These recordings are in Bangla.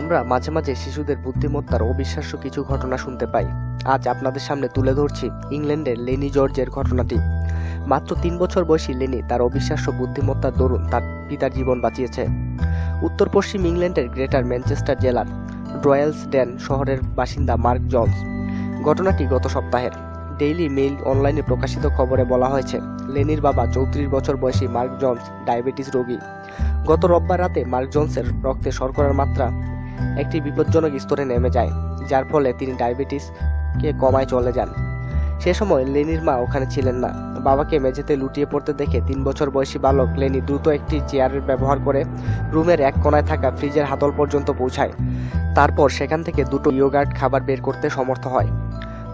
আমরা মাঝে মাঝে শিশুদের বুদ্ধিমত্তার অবিশ্বাস্য কিছু ঘটনা শুনতে পাই। আজ আপনাদের সামনে তুলে ধরছি ইংল্যান্ডের লেনি জর্জের ঘটনাটি। মাত্র তিন বছর বয়সী লেনি তার অবিশ্বাস্য বুদ্ধিমত্তার দরুন তার পিতার জীবন বাঁচিয়েছে। উত্তর পশ্চিম ইংল্যান্ডের গ্রেটার ম্যানচেস্টার জেলার রয়্যালস ড্যান শহরের বাসিন্দা মার্ক জনস। ঘটনাটি গত সপ্তাহের ডেইলি মেইল অনলাইনে প্রকাশিত খবরে বলা হয়েছে, লেনির বাবা চৌত্রিশ বছর বয়সী মার্ক জনস ডায়াবেটিস রোগী। গত রোববার রাতে মার্ক জনসের রক্তে শর্করার মাত্রা একটি বিপজ্জনক স্তরে নেমে যায়, যার ফলে তিনি ডায়াবেটিসকে কমায় চলে যান। সে সময় লেনির মা ওখানে ছিলেন না। বাবাকে মেঝেতে লুটিয়ে পড়তে দেখে তিন বছর বয়সী বালক লেনি দ্রুত একটি চেয়ারের ব্যবহার করে রুমের এক কোনায় থাকা ফ্রিজের হাতল পর্যন্ত পৌঁছায়। তারপর সেখান থেকে দুটো ইয়োগার্ট খাবার বের করতে সমর্থ হয়।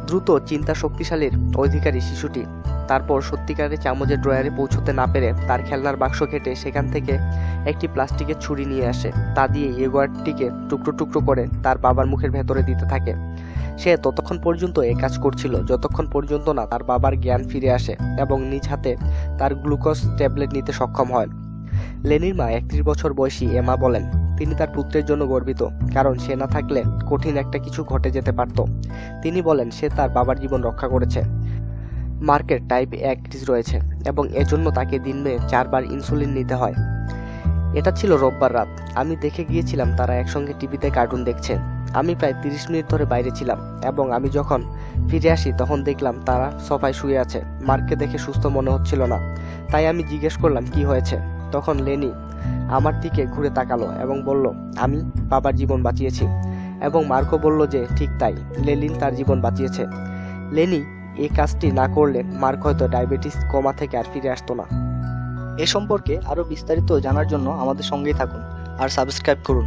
দ্রুত চিন্তা শক্তিশালীর অধিকারী শিশুটি তারপর সত্যিকারের চামচের ড্রয়ারে পৌঁছতে না পেরে তার খেলনার বাক্স কেটে সেখান থেকে একটি প্লাস্টিকের ছুরি নিয়ে আসে। তা দিয়ে ইয়োগার্টটিকে টুকরো টুকরো করে তার বাবার মুখের ভেতরে দিতে থাকে। সে ততক্ষণ পর্যন্ত এ কাজ করছিল, যতক্ষণ পর্যন্ত না তার বাবার জ্ঞান ফিরে আসে এবং নিজ হাতে তার গ্লুকোজ ট্যাবলেট নিতে সক্ষম হয়। লেনির মা একত্রিশ বছর বয়সী এমা বলেন, তিনি তার পুত্রের জন্য গর্বিত, কারণ সে না থাকলে কঠিন একটা কিছু ঘটে যেতে পারত। তিনি বলেন, সে তার বাবার জীবন রক্ষা করেছে। মার্কের টাইপ এক রয়েছে এবং এজন্য তাকে দিনে চারবার ইনসুলিন নিতে হয়। এটা ছিল রোববার রাত। আমি দেখে গিয়েছিলাম তারা একসঙ্গে টিভিতে কার্টুন দেখছে। আমি প্রায় তিরিশ মিনিট ধরে বাইরে ছিলাম এবং আমি যখন ফিরে আসি তখন দেখলাম তারা সোফায় শুয়ে আছে। মার্ককে দেখে সুস্থ মনে হচ্ছিল না। তাই আমি জিজ্ঞেস করলাম, কি হয়েছে? তখন লেনি আমার দিকে ঘুরে তাকালো এবং বলল, আমি বাবার জীবন বাঁচিয়েছি। এবং মার্কও বলল যে, ঠিক তাই। লেলিন তার জীবন বাঁচিয়েছে। লেনি এই কাজটি না করলে মার্ক হয়তো ডায়াবেটিস, কমা থেকে আর ফিরে আসতো না। এ সম্পর্কে আরও বিস্তারিত জানার জন্য আমাদের সঙ্গেই থাকুন আর সাবস্ক্রাইব করুন।